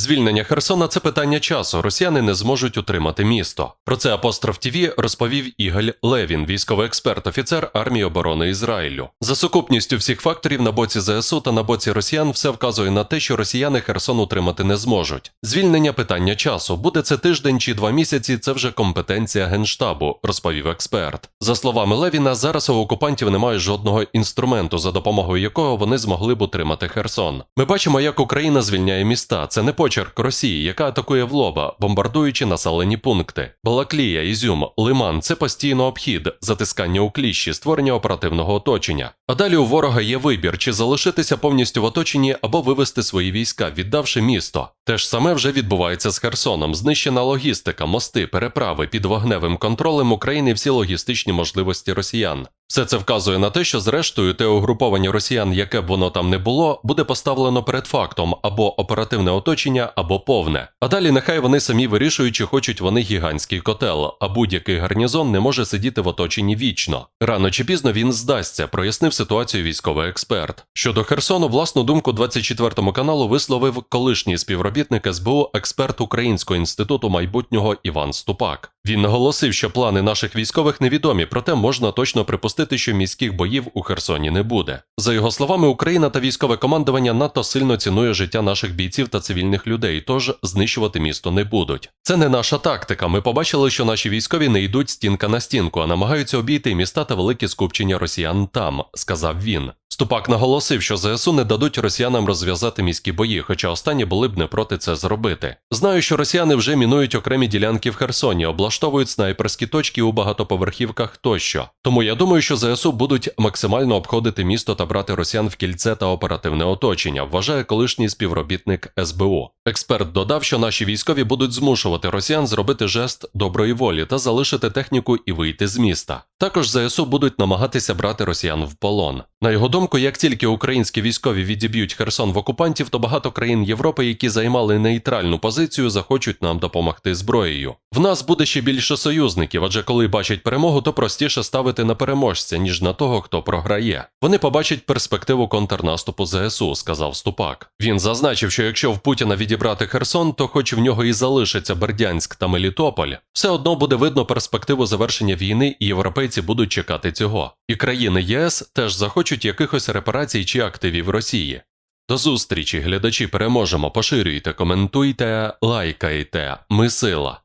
Звільнення Херсона це питання часу. Росіяни не зможуть утримати місто. Про це апостроф ТВ розповів Ігаль Левін, військовий експерт, офіцер армії оборони Ізраїлю. За сукупністю всіх факторів на боці ЗСУ та на боці росіян все вказує на те, що росіяни Херсон утримати не зможуть. Звільнення питання часу. Буде це тиждень чи два місяці. Це вже компетенція генштабу, розповів експерт. За словами Левіна, зараз у окупантів немає жодного інструменту, за допомогою якого вони змогли б утримати Херсон. Ми бачимо, як Україна звільняє міста. Це не почерк Росії, яка атакує в лоба, бомбардуючи населені пункти. Балаклія, Ізюм, Лиман це постійно обхід, затискання у кліщі, створення оперативного оточення. А далі у ворога є вибір, чи залишитися повністю в оточенні або вивести свої війська, віддавши місто. Те ж саме вже відбувається з Херсоном. Знищена логістика, мости, переправи під вогневим контролем України всі логістичні можливості росіян. Все це вказує на те, що зрештою те угруповання росіян, яке б воно там не було, буде поставлено перед фактом або оперативне оточення, або повне. А далі нехай вони самі вирішують, чи хочуть вони гігантський котел, а будь-який гарнізон не може сидіти в оточенні вічно. Рано чи пізно він здасться, прояснив ситуацію військовий експерт. Щодо Херсону, власну думку 24 каналу висловив колишній співробітник СБУ, експерт Українського інституту майбутнього Іван Ступак. Він наголосив, що плани наших військових невідомі, проте можна точно припустити, що міських боїв у Херсоні не буде. За його словами, Україна та військове командування надто сильно цінує життя наших бійців та цивільних людей, тож знищувати місто не будуть. Це не наша тактика. Ми побачили, що наші військові не йдуть стінка на стінку, а намагаються обійти міста та великі скупчення росіян там, сказав він. Ступак наголосив, що ЗСУ не дадуть росіянам розв'язати міські бої, хоча останні були б не проти це зробити. Знаю, що росіяни вже мінують окремі ділянки в Херсоні, облаштовують снайперські точки у багатоповерхівках тощо. Тому я думаю, що ЗСУ будуть максимально обходити місто та брати росіян в кільце та оперативне оточення, вважає колишній співробітник СБУ. Експерт додав, що наші військові будуть змушувати росіян зробити жест доброї волі та залишити техніку і вийти з міста. Також ЗСУ будуть намагатися брати росіян в полон. На його думку, як тільки українські військові відіб'ють Херсон в окупантів, то багато країн Європи, які займали нейтральну позицію, захочуть нам допомогти зброєю. В нас буде ще більше союзників, адже коли бачать перемогу, то простіше ставити на переможця, ніж на того, хто програє. Вони побачать перспективу контрнаступу ЗСУ, сказав Ступак. Він зазначив, що якщо в Путіна відібрати Херсон, то хоч в нього і залишиться Бердянськ та Мелітополь, все одно буде видно перспективу завершення війни, і європейці будуть чекати цього. І країни ЄС теж захочуть якихось репарацій чи активів Росії. До зустрічі, глядачі, переможемо. Поширюйте, коментуйте, лайкайте. Ми сила.